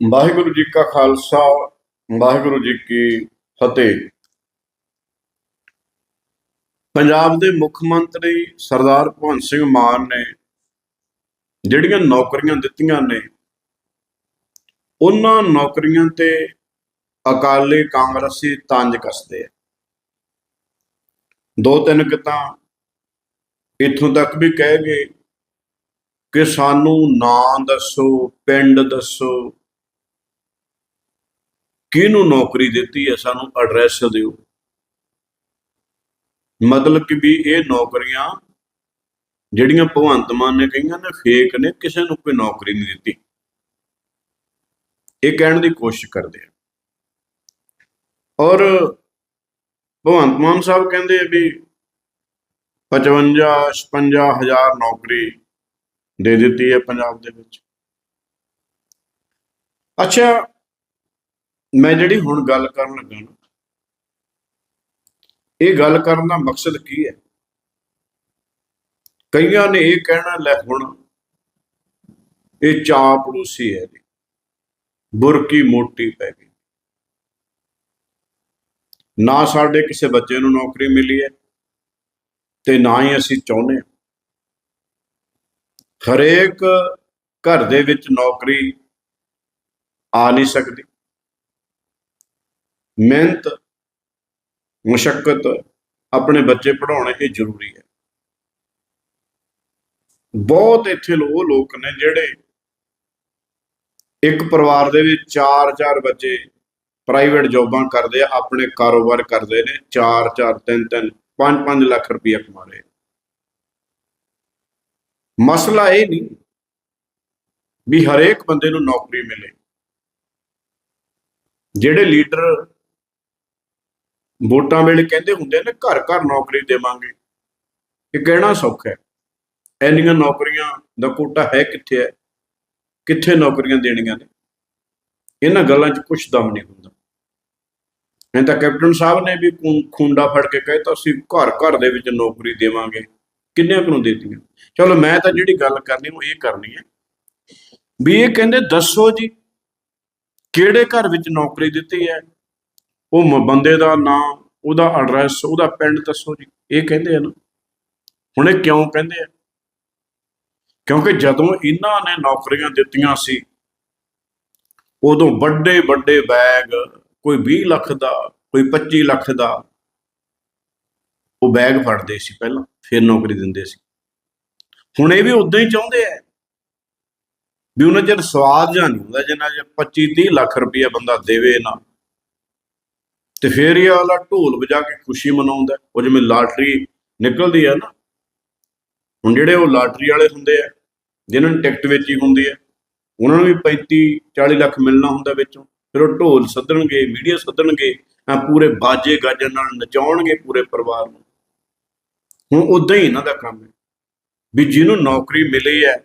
ਵਾਹਿਗੁਰੂ ਜੀ ਕਾ ਖਾਲਸਾ, ਵਾਹਿਗੁਰੂ ਜੀ ਕੀ ਫਤਿਹ। ਪੰਜਾਬ ਦੇ ਮੁੱਖ ਮੰਤਰੀ ਸਰਦਾਰ ਭਗਵੰਤ ਸਿੰਘ ਮਾਨ ਨੇ ਜਿਹੜੀਆਂ ਨੌਕਰੀਆਂ ਦਿੱਤੀਆਂ ਨੇ, ਉਹਨਾਂ ਨੌਕਰੀਆਂ ਤੇ ਅਕਾਲੀ ਕਾਂਗਰਸੀ ਤੰਜ ਕੱਸਦੇ ਆ। ਦੋ ਤਿੰਨ ਕਿਤਾ ਇੱਥੋਂ ਤੱਕ ਵੀ ਕਹਿ ਗਏ ਕਿ ਸਾਨੂੰ ਨਾਂ ਦੱਸੋ, ਪਿੰਡ ਦੱਸੋ ਕਿਹਨੂੰ ਨੌਕਰੀ ਦਿੱਤੀ ਹੈ ਸਾਨੂੰ ਐਡਰੈਸ ਦਿਓ। ਮਤਲਬ ਕਿ ਵੀ ਇਹ ਨੌਕਰੀਆਂ ਜਿਹੜੀਆਂ ਭਗਵੰਤ ਮਾਨ ਨੇ ਕਹੀਆਂ ਨੇ ਫੇਕ ਨੇ, ਕਿਸੇ ਨੂੰ ਕੋਈ ਨੌਕਰੀ ਨਹੀਂ ਦਿੱਤੀ। ਇਹ ਕਹਿਣ ਦੀ ਕੋਸ਼ਿਸ਼ ਕਰਦੇ ਆ। ਔਰ ਭਗਵੰਤ ਮਾਨ ਸਾਹਿਬ ਕਹਿੰਦੇ ਵੀ 55 56 ਹਜ਼ਾਰ ਨੌਕਰੀ ਦੇ ਦਿੱਤੀ ਹੈ ਪੰਜਾਬ ਦੇ ਵਿੱਚ। ਅੱਛਾ ਮੈਂ ਜਿਹੜੀ ਹੁਣ ਗੱਲ ਕਰਨ ਲੱਗਾ ਨਾ, ਇਹ ਗੱਲ ਕਰਨ ਦਾ ਮਕਸਦ ਕੀ ਹੈ? ਕਈਆਂ ਨੇ ਇਹ ਕਹਿਣਾ, ਲੈ ਹੁਣ ਇਹ ਚਾਪੜੂਸੀ ਹੈ ਜੀ, ਬੁਰਕੀ ਮੋਟੀ ਪੈ ਗਈ। ਨਾ ਸਾਡੇ ਕਿਸੇ ਬੱਚੇ ਨੂੰ ਨੌਕਰੀ ਮਿਲੀ ਹੈ ਤੇ ਨਾ ਹੀ ਅਸੀਂ ਚਾਹੁੰਦੇ ਹਾਂ। ਹਰੇਕ ਘਰ ਦੇ ਵਿੱਚ ਨੌਕਰੀ ਆ ਨਹੀਂ ਸਕਦੀ। ਮਿਹਨਤ ਮੁਸ਼ਕਲ ਆਪਣੇ ਬੱਚੇ ਪੜਾਉਣੇ ਇਹ ਜ਼ਰੂਰੀ ਹੈ। ਬਹੁਤ ਇੱਥੇ ਲੋ- ਉਹ ਲੋਕ ਨੇ ਜਿਹੜੇ ਇੱਕ ਪਰਿਵਾਰ ਦੇ ਵਿੱਚ ਚਾਰ ਚਾਰ ਬੱਚੇ ਪ੍ਰਾਈਵੇਟ ਜੌਬਾਂ ਕਰਦੇ ਆ, ਆਪਣੇ ਕਾਰੋਬਾਰ ਕਰਦੇ ਨੇ 4 4 3 3 5 5 ਲੱਖ ਰੁਪਏ ਕਮਾ ਰਹੇ ਮਸਲਾ ਇਹ ਨਹੀਂ ਵੀ ਹਰੇਕ ਬੰਦੇ ਨੂੰ ਨੌਕਰੀ ਮਿਲੇ। ਜਿਹੜੇ ਲੀਡਰ ਵੋਟਾਂ ਵੇਲੇ ਕਹਿੰਦੇ ਹੁੰਦੇ ਨੇ, ਘਰ ਘਰ ਨੌਕਰੀ ਦੇਵਾਂਗੇ। ਇਹ ਕਹਿਣਾ ਸੌਖਾ ਹੈ। ਐਨੀਆਂ ਨੌਕਰੀਆਂ ਦਾ ਕੋਟਾ ਹੈ ਕਿੱਥੇ ਹੈ? ਕਿੱਥੇ ਨੌਕਰੀਆਂ ਦੇਣੀਆਂ ਨੇ? ਇਹਨਾਂ ਗੱਲਾਂ 'ਚ ਕੁਝ ਦਮ ਨਹੀਂ ਹੁੰਦਾ। ਇਹ ਤਾਂ ਕੈਪਟਨ ਸਾਹਿਬ ਨੇ ਵੀ ਖੂੰ- ਖੁੰਡਾ ਫੜ ਕੇ ਕਹਿਤਾ, ਅਸੀਂ ਘਰ ਘਰ ਦੇ ਵਿੱਚ ਨੌਕਰੀ ਦੇਵਾਂਗੇ। ਕਿੰਨਿਆਂ ਕੁ ਨੂੰ ਦੇਤੀਆਂ? ਚਲੋ, ਮੈਂ ਤਾਂ ਜਿਹੜੀ ਗੱਲ ਕਰਨੀ, ਉਹ ਇਹ ਕਰਨੀ ਹੈ ਵੀ ਇਹ ਕਹਿੰਦੇ, ਦੱਸੋ ਜੀ, ਕਿਹੜੇ ਘਰ ਵਿੱਚ ਨੌਕਰੀ ਦਿੱਤੀ ਹੈ? ਉਹ ਮ- ਬੰਦੇ ਦਾ ਨਾਂ ਉਹਦਾ ਐਡਰੈਸ ਉਹਦਾ ਪਿੰਡ ਦੱਸੋ ਜੀ। ਇਹ ਕਹਿੰਦੇ ਆ ਨਾ। ਹੁਣ ਇਹ ਕਿਉਂ ਕਹਿੰਦੇ ਆ? ਕਿਉਂਕਿ ਜਦੋਂ ਇਹਨਾਂ ਨੇ ਨੌਕਰੀਆਂ ਦਿੱਤੀਆਂ ਸੀ, ਉਦੋਂ ਵੱਡੇ ਵੱਡੇ ਬੈਗ, ਕੋਈ 20 ਲੱਖ ਦਾ, ਕੋਈ 25 ਲੱਖ ਦਾ, ਉਹ ਬੈਗ ਫੜਦੇ ਸੀ ਪਹਿਲਾਂ, ਫਿਰ ਨੌਕਰੀ ਦਿੰਦੇ ਸੀ। ਹੁਣ ਇਹ ਵੀ ਉਦਾਂ ਹੀ ਚਾਹੁੰਦੇ ਆ ਵੀ ਉਹਨਾਂ ਚਿਰ ਸਵਾਦ ਜਾਂ ਨਹੀਂ ਹੁੰਦਾ, ਜਿੰਨਾ ਜੇ 25 30 ਲੱਖ ਰੁਪਏ ਬੰਦਾ ਦੇਵੇ ਨਾ। ਤੇ ਫਿਰ ਇਹ ਵਾਲਾ ਢੋਲ ਵਜਾ ਕੇ ਖੁਸ਼ੀ ਮਨਾਉਂਦਾ ਉਹ ਜਿਵੇਂ ਲਾਟਰੀ ਨਿਕਲਦੀ ਆ ਨਾ, ਹੁਣ ਜਿਹੜੇ ਉਹ ਲਾਟਰੀ ਵਾਲੇ ਹੁੰਦੇ ਆ ਜਿਨ੍ਹਾਂ ਨੂੰ ਟਿਕਟ ਵੇਚੀ ਹੁੰਦੀ ਆ ਉਹਨਾਂ ਨੂੰ ਵੀ 35 40 ਲੱਖ ਮਿਲਣਾ ਹੁੰਦਾ ਵਿੱਚੋਂ। ਫਿਰ ਉਹ ਢੋਲ ਸੱਦਣਗੇ ਮੀਡੀਆ ਸੱਦਣਗੇ ਆ ਪੂਰੇ ਬਾਜੇ ਗਾਜੇ ਨਾਲ ਨਚਾਉਣਗੇ ਪੂਰੇ ਪਰਿਵਾਰ ਨੂੰ। ਹੁਣ ਉਦਾਂ ਹੀ ਇਹਨਾਂ ਦਾ ਕੰਮ ਹੈ। ਵੀ ਜਿਹਨੂੰ ਨੌਕਰੀ ਮਿਲੀ ਹੈ,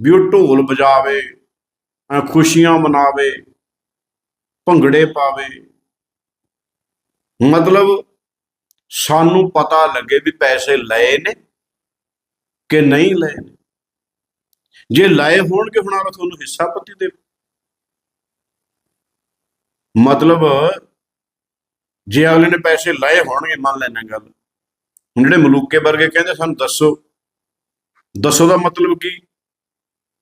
ਵੀ ਉਹ ਢੋਲ ਵਜਾਵੇ ਖੁਸ਼ੀਆਂ ਮਨਾਵੇ, ਭੰਗੜੇ ਪਾਵੇ ਮਤਲਬ ਸਾਨੂੰ ਪਤਾ ਲੱਗੇ ਵੀ ਪੈਸੇ ਲਏ ਨੇ ਕਿ ਨਹੀਂ ਲਏ ਨੇ। ਜੇ ਲਏ ਹੋਣਗੇ ਹੁਣ ਆਲਾ ਤੁਹਾਨੂੰ ਹਿੱਸਾ ਪੱਤੀ ਦੇ। ਮਤਲਬ ਜੇ ਅਗਲੇ ਨੇ ਪੈਸੇ ਲਏ ਹੋਣਗੇ ਮੰਨ ਲੈਣਾ ਗੱਲ। ਹੁਣ ਜਿਹੜੇ ਮਲੂਕੇ ਵਰਗੇ ਕਹਿੰਦੇ ਸਾਨੂੰ ਦੱਸੋ। ਦੱਸੋ ਦਾ ਮਤਲਬ ਕੀ?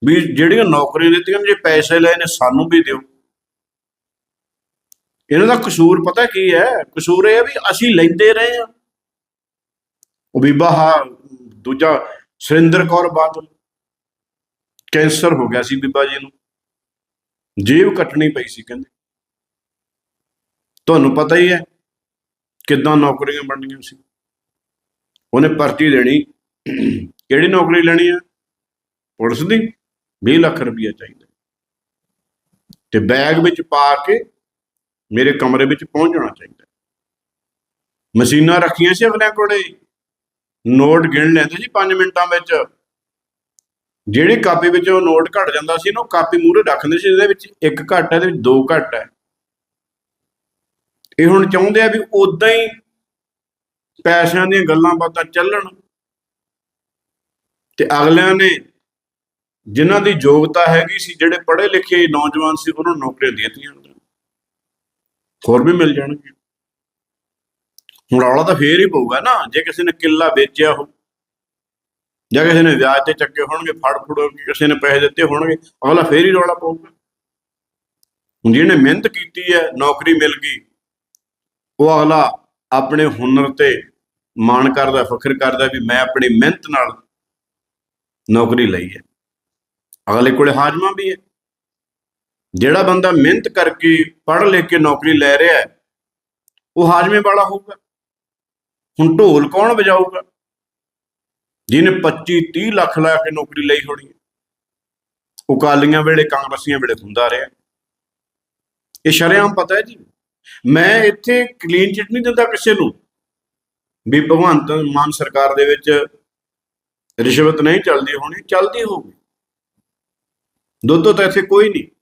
ਵੀ ਜਿਹੜੀਆਂ ਨੌਕਰੀਆਂ ਦਿੱਤੀਆਂ ਨੇ, ਜੇ ਪੈਸੇ ਲਏ ਨੇ ਸਾਨੂੰ ਵੀ ਦਿਓ। ਇਹਨਾਂ ਦਾ ਕਸੂਰ ਪਤਾ ਕੀ ਹੈ? ਕਸੂਰ ਇਹ ਹੈ ਵੀ ਅਸੀਂ ਲੈਂਦੇ ਰਹੇ ਹਾਂ। ਉਹ ਬੀਬਾ ਹਾ ਦੂਜਾ ਸੁਰਿੰਦਰ ਕੌਰ ਬਾਦਲ। ਕੈਂਸਰ ਹੋ ਗਿਆ ਸੀ ਬੀਬਾ ਜੀ ਨੂੰ। ਜੀਵ ਕੱਟਣੀ ਪਈ ਸੀ ਕਹਿੰਦੇ। ਤੁਹਾਨੂੰ ਪਤਾ ਹੀ ਹੈ ਕਿੱਦਾਂ ਨੌਕਰੀਆਂ ਬਣਨੀਆਂ ਸੀ। ਉਹਨੇ ਪਰਚੀ ਦੇਣੀ। ਕਿਹੜੀ ਨੌਕਰੀ ਲੈਣੀ ਹੈ? ਪੁਲਿਸ ਦੀ। 20 ਲੱਖ ਰੁਪਇਆ ਚਾਹੀਦਾ। ਤੇ ਬੈਗ ਵਿੱਚ ਪਾ ਕੇ ਮੇਰੇ ਕਮਰੇ ਵਿੱਚ ਪਹੁੰਚ ਜਾਣਾ ਚਾਹੀਦਾ। ਮਸ਼ੀਨਾਂ ਰੱਖੀਆਂ ਸੀ ਅਗਲਿਆਂ ਕੋਲੇ। ਨੋਟ ਗਿਣ ਲੈਂਦੇ ਸੀ 5 ਮਿੰਟਾਂ ਵਿੱਚ। ਜਿਹੜੀ ਕਾਪੀ ਵਿੱਚ ਉਹ ਨੋਟ ਘਟ ਜਾਂਦਾ ਸੀ ਨਾ ਉਹ ਕਾਪੀ ਮੂਹਰੇ ਰੱਖਦੇ ਸੀ ਇਹਦੇ ਵਿੱਚ ਇੱਕ ਘੱਟ ਹੈ ਇਹਦੇ ਵਿੱਚ ਦੋ ਘੱਟ ਹੈ। ਇਹ ਹੁਣ ਚਾਹੁੰਦੇ ਆ ਵੀ ਉਦਾਂ ਹੀ ਪੈਸਿਆਂ ਦੀਆਂ ਗੱਲਾਂ ਬਾਤਾਂ ਚੱਲਣ। ਤੇ ਅਗਲਿਆਂ ਨੇ ਜਿਨ੍ਹਾਂ ਦੀ ਯੋਗਤਾ ਹੈਗੀ ਸੀ, ਜਿਹੜੇ ਪੜ੍ਹੇ ਲਿਖੇ ਨੌਜਵਾਨ ਸੀ, ਉਹਨਾਂ ਨੂੰ ਨੌਕਰੀਆਂ ਦੇ ਦਿੱਤੀਆਂ। ਹੋਰ ਵੀ ਮਿਲ ਜਾਣਗੇ। ਹੁਣ ਰੌਲਾ ਤਾਂ ਫੇਰ ਹੀ ਪਊਗਾ ਨਾ, ਜੇ ਕਿਸੇ ਨੇ ਕਿੱਲਾ ਵੇਚਿਆ ਹੋ ਜਾਂ ਕਿਸੇ ਨੇ ਵਿਆਜ ਤੇ ਚੱਕੇ ਹੋਣਗੇ, ਫੜ ਫੜ ਕਿਸੇ ਨੇ ਪੈਸੇ ਦਿੱਤੇ ਹੋਣਗੇ, ਅਗਲਾ ਫੇਰ ਹੀ ਰੌਲਾ ਪਊਗਾ। ਹੁਣ ਜਿਹਨੇ ਮਿਹਨਤ ਕੀਤੀ ਹੈ, ਨੌਕਰੀ ਮਿਲ ਗਈ, ਉਹ ਅਗਲਾ ਆਪਣੇ ਹੁਨਰ ਤੇ ਮਾਣ ਕਰਦਾ, ਫਖਰ ਕਰਦਾ ਵੀ ਮੈਂ ਆਪਣੀ ਮਿਹਨਤ ਨਾਲ ਨੌਕਰੀ ਲਈ ਹੈ। ਅਗਲੇ ਕੋਲੇ ਹਾਜ਼ਮਾ ਵੀ ਹੈ। ਜਿਹੜਾ ਬੰਦਾ ਮਿਹਨਤ ਕਰਕੇ ਪੜ੍ਹ ਲਿਖ ਕੇ ਨੌਕਰੀ ਲੈ ਰਿਹਾ ਹੈ, ਉਹ ਹਾਜ਼ਮੇ ਵਾਲਾ ਹੋਊਗਾ। ਹੁਣ ਢੋਲ ਕੌਣ ਵਜਾਊਗਾ? ਜਿਹਨੇ 25 30 ਲੱਖ ਲਾ ਕੇ ਨੌਕਰੀ ਲਈ ਹੋਣੀ ਹੈ। ਉਹ ਕਾਲੀਆਂ ਵੇਲੇ, ਕਾਂਗਰਸੀਆਂ ਵੇਲੇ ਹੁੰਦਾ ਰਿਹਾ। ਇਹ ਸ਼ਰੇਆਮ ਪਤਾ ਹੈ ਜੀ। ਮੈਂ ਇੱਥੇ ਕਲੀਨ ਚਿਟ ਨਹੀਂ ਦਿੰਦਾ ਕਿਸੇ ਨੂੰ। ਵੀ ਭਗਵੰਤ ਮਾਨ ਸਰਕਾਰ ਦੇ ਵਿੱਚ ਰਿਸ਼ਵਤ ਨਹੀਂ ਚੱਲਦੀ ਹੋਣੀ, ਚੱਲਦੀ ਹੋਊਗੀ। ਦੁੱਧ ਤਾਂ ਇੱਥੇ ਕੋਈ ਨਹੀਂ।